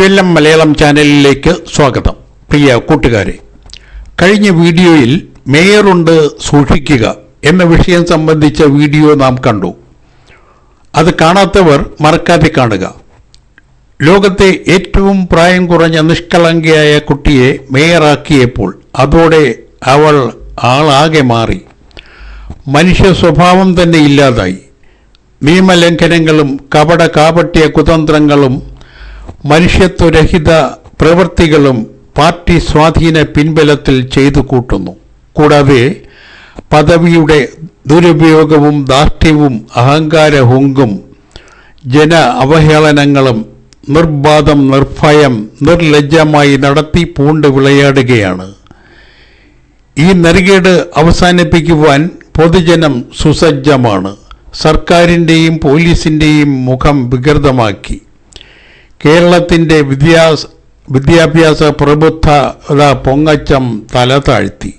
വിശ്വല്ലം മലയാളം ചാനലിലേക്ക് സ്വാഗതം. പ്രിയ കൂട്ടുകാരെ കഴിഞ്ഞ വീഡിയോയിൽ മേയറുണ്ട് സൂക്ഷിക്കുക എന്ന വിഷയം സംബന്ധിച്ച വീഡിയോ നാം കണ്ടു. അത് കാണാത്തവർ മറക്കാതെ കാണുക. ലോകത്തെ ഏറ്റവും പ്രായം കുറഞ്ഞ നിഷ്കളങ്കയായ കുട്ടിയെ മേയറാക്കിയപ്പോൾ അതോടെ അവൾ ആളാകെ മാറി. മനുഷ്യ സ്വഭാവം തന്നെ ഇല്ലാതായി. നിയമലംഘനങ്ങളും കപട കാപട്യ കുതന്ത്രങ്ങളും മനുഷ്യത്വരഹിത പ്രവൃത്തികളും പാർട്ടി സ്വാധീന പിൻബലത്തിൽ ചെയ്തു കൂട്ടുന്നു. കൂടാതെ പദവിയുടെ ദുരുപയോഗവും ദാർഢ്യവും അഹങ്കാര ഹുങ്കും ജന അവഹേളനങ്ങളും നിർബാധം നിർഭയം നിർലജ്ജമായി നടത്തി പൂണ്ട് വിളയാടുകയാണ്. ഈ നെറുകേട് അവസാനിപ്പിക്കുവാൻ പൊതുജനം സുസജ്ജമാണ്. സർക്കാരിന്റെയും പോലീസിന്റെയും മുഖം വികൃതമാക്കി. കേരളത്തിന്റെ വിദ്യാസ വിദ്യാഭ്യാസ പ്രബുദ്ധത പൊങ്ങച്ചം തല താഴ്ത്തി.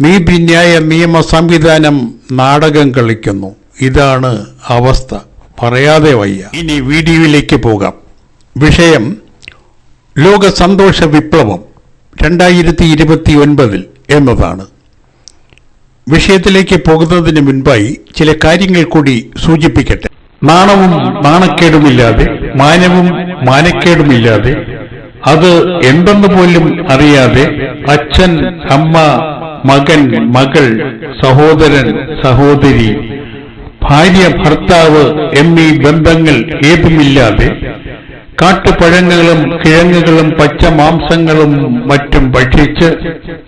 നീതിന്യായ നിയമ സംവിധാനം നാടകം കളിക്കുന്നു. ഇതാണ് അവസ്ഥ. പറയാതെ വയ്യ. ഇനി വീഡിയോയിലേക്ക് പോകാം. വിഷയം ലോക സന്തോഷ വിപ്ലവം രണ്ടായിരത്തി ഇരുപത്തി ഒൻപതിൽ എന്നതാണ്. വിഷയത്തിലേക്ക് പോകുന്നതിന് മുൻപായി ചില കാര്യങ്ങൾ കൂടി സൂചിപ്പിക്കട്ടെ. നാണവും നാണക്കേടുമില്ലാതെ മാനവും മാനക്കേടുമില്ലാതെ അത് എന്തെന്ന് പോലും അറിയാതെ അച്ഛൻ അമ്മ മകൻ മകൾ സഹോദരൻ സഹോദരി ഭാര്യ ഭർത്താവ് എന്നീ ബന്ധങ്ങൾ ഏതുമില്ലാതെ കാട്ടുപഴങ്ങളും കിഴങ്ങുകളും പച്ച മാംസങ്ങളും മറ്റും ഭക്ഷിച്ച്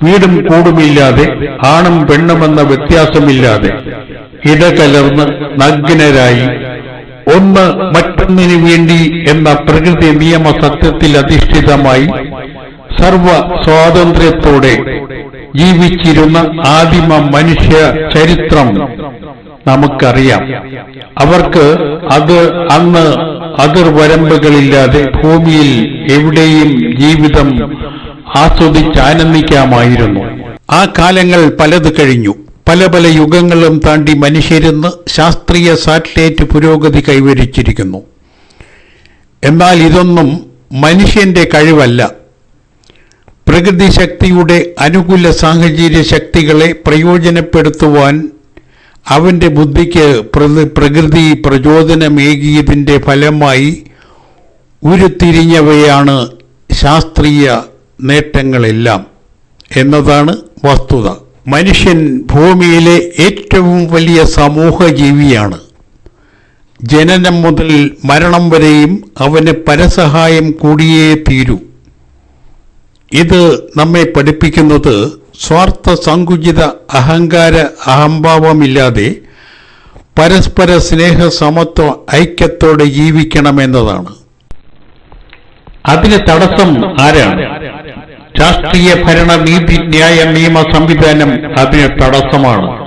വീടും കൂടുമില്ലാതെ ആണും പെണ്ണുമെന്ന വ്യത്യാസമില്ലാതെ ഇടകലർന്ന് നഗ്നരായി ഒന്ന് മറ്റൊന്നിനു വേണ്ടി എന്ന പ്രകൃതി നിയമ സത്യത്തിൽ അധിഷ്ഠിതമായി സർവ സ്വാതന്ത്ര്യത്തോടെ ജീവിച്ചിരുന്ന ആദിമ മനുഷ്യ ചരിത്രം നമുക്കറിയാം. അവർക്ക് അത് അന്ന് അതിർവരമ്പുകളില്ലാതെ ഭൂമിയിൽ എവിടെയും ജീവിതം ആസ്വദിച്ചാനന്ദിക്കാമായിരുന്നു ആ കാലങ്ങൾ പലത് കഴിഞ്ഞു. പല പല യുഗങ്ങളും താണ്ടി മനുഷ്യരിന്ന് ശാസ്ത്രീയ സാറ്റലൈറ്റ് പുരോഗതി കൈവരിച്ചിരിക്കുന്നു. എന്നാൽ ഇതൊന്നും മനുഷ്യന്റെ കഴിവല്ല. പ്രകൃതി ശക്തിയുടെ അനുകൂല സാഹചര്യ ശക്തികളെ പ്രയോജനപ്പെടുത്തുവാൻ അവന്റെ ബുദ്ധിക്ക് പ്രകൃതി പ്രചോദനമേകിയതിന്റെ ഫലമായി ഉരുത്തിരിഞ്ഞവയാണ് ശാസ്ത്രീയ നേട്ടങ്ങളെല്ലാം എന്നതാണ് വസ്തുത. മനുഷ്യൻ ഭൂമിയിലെ ഏറ്റവും വലിയ സമൂഹ ജീവിയാണ് ജനനം മുതൽ മരണം വരെയും അവന് പരസഹായം കൂടിയേ തീരൂ. ഇത് നമ്മെ പഠിപ്പിക്കുന്നത് സ്വാർത്ഥ സങ്കുചിത അഹങ്കാര അഹംഭാവമില്ലാതെ പരസ്പര സ്നേഹ സമത്വ ഐക്യത്തോടെ ജീവിക്കണമെന്നതാണ്. അതിന് തടസ്സം ആരാണ്? രാഷ്ട്രീയ ഭരണ നീതി ന്യായ നിയമ സംവിധാനം അതിന് തടസ്സമാണ്.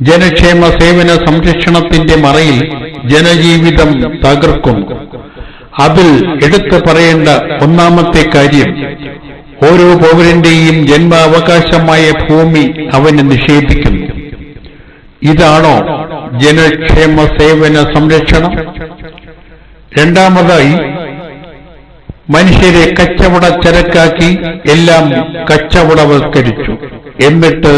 ജനക്ഷേമ സേവന സംരക്ഷണത്തിന്റെ മറയിൽ ജനജീവിതം തകർക്കും. അതിൽ എടുത്തു പറയേണ്ട ഒന്നാമത്തെ കാര്യം ഓരോ പൗരന്റെയും ജന്മാവകാശമായ ഭൂമി അവന് നിഷേധിക്കുന്നു ഇതാണോ ജനക്ഷേമ സേവന സംരക്ഷണം? രണ്ടാമതായി മനുഷ്യരെ കച്ചവട ചരക്കാക്കി എല്ലാം കച്ചവടവൽക്കരിച്ചു. എന്നിട്ട്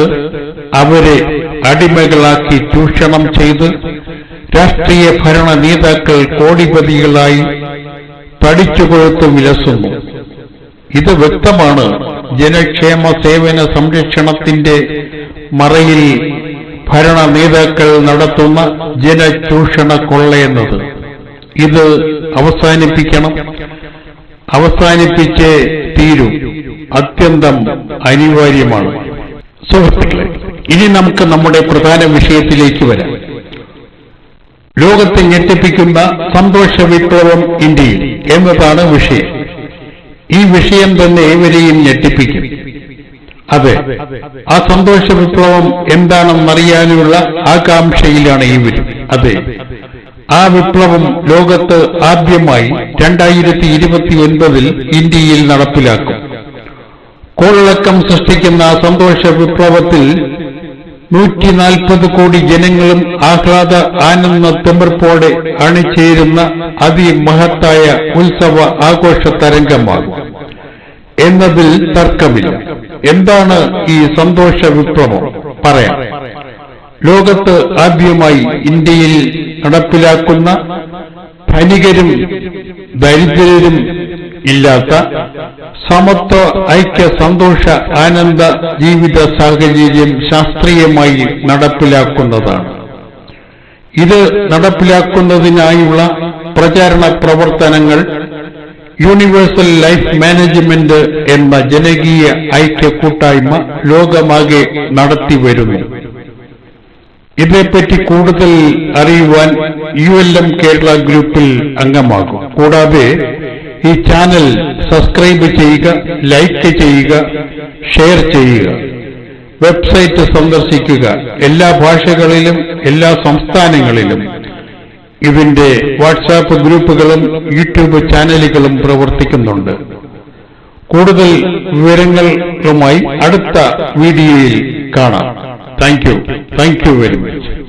അവരെ അടിമകളാക്കി ചൂഷണം ചെയ്ത് രാഷ്ട്രീയ ഭരണ നേതാക്കൾ കോടിപതികളായി തടിച്ചുകൊഴുത്ത് വിലസുന്നു. ഇത് വ്യക്തമാണ്. ജനക്ഷേമ സേവന സംരക്ഷണത്തിന്റെ മറയിൽ ഭരണ നേതാക്കൾ നടത്തുന്ന ജനചൂഷണ കൊള്ളയെന്നത് ഇത് അവസാനിപ്പിക്കണം. അവസാനിപ്പിച്ചേ തീരൂ. അത്യന്തം അനിവാര്യമാണ്. സുഹൃത്തുക്കളെ ഇനി നമുക്ക് നമ്മുടെ പ്രധാന വിഷയത്തിലേക്ക് വരാം. ലോകത്തെ ഞെട്ടിപ്പിക്കുന്ന സന്തോഷ വിപ്ലവം ഇന്ത്യയിൽ എന്നതാണ് വിഷയം. ഈ വിഷയം തന്നെ ഏവരെയും ഞെട്ടിപ്പിക്കും. അതെ ആ സന്തോഷ വിപ്ലവം എന്താണെന്നറിയാനുള്ള ആകാംക്ഷയിലാണ് ഇവരും അതെ ആ വിപ്ലവം ലോകത്ത് ആദ്യമായി രണ്ടായിരത്തി ഇരുപത്തി ഒൻപതിൽ ഇന്ത്യയിൽ നടപ്പിലാക്കും. കോളിളക്കം സൃഷ്ടിക്കുന്ന സന്തോഷ വിപ്ലവത്തിൽ നൂറ്റി നാൽപ്പത് കോടി ജനങ്ങളും ആഹ്ലാദ ആനന്ദ തെമ്പർപ്പോടെ അണിചേരുന്ന അതിമഹത്തായ ഉത്സവ ആഘോഷ തരംഗമാകും എന്നതിൽ തർക്കമില്ല. എന്താണ് ഈ സന്തോഷ വിപ്ലവം? പറയാം. ലോകത്ത് ആദ്യമായി ഇന്ത്യയിൽ നടപ്പിലാക്കുന്ന ധനികരും ദരിദ്രരും ഇല്ലാത്ത സമത്വ ഐക്യ സന്തോഷ ആനന്ദ ജീവിത സാഹചര്യം ശാസ്ത്രീയമായി നടപ്പിലാക്കുന്നതാണ്. ഇത് നടപ്പിലാക്കുന്നതിനായുള്ള പ്രചാരണ പ്രവർത്തനങ്ങൾ യൂണിവേഴ്സൽ ലൈഫ് മാനേജ്മെന്റ് എന്ന ജനകീയ ഐക്യ കൂട്ടായ്മ ലോകമാകെ നടത്തിവരുന്നു. ഇതേപ്പറ്റി കൂടുതൽ അറിയുവാൻ യു എൽ എം കേരള ഗ്രൂപ്പിൽ അംഗമാകും. കൂടാതെ ഈ ചാനൽ സബ്സ്ക്രൈബ് ചെയ്യുക ലൈക്ക് ചെയ്യുക ഷെയർ ചെയ്യുക. വെബ്സൈറ്റ് സന്ദർശിക്കുക. എല്ലാ ഭാഷകളിലും എല്ലാ സംസ്ഥാനങ്ങളിലും. ഇതിന്റെ വാട്സാപ്പ് ഗ്രൂപ്പുകളും യൂട്യൂബ് ചാനലുകളും പ്രവർത്തിക്കുന്നുണ്ട്. കൂടുതൽ വിവരങ്ങളുമായി അടുത്ത വീഡിയോയിൽ കാണാം. Thank you thank you very much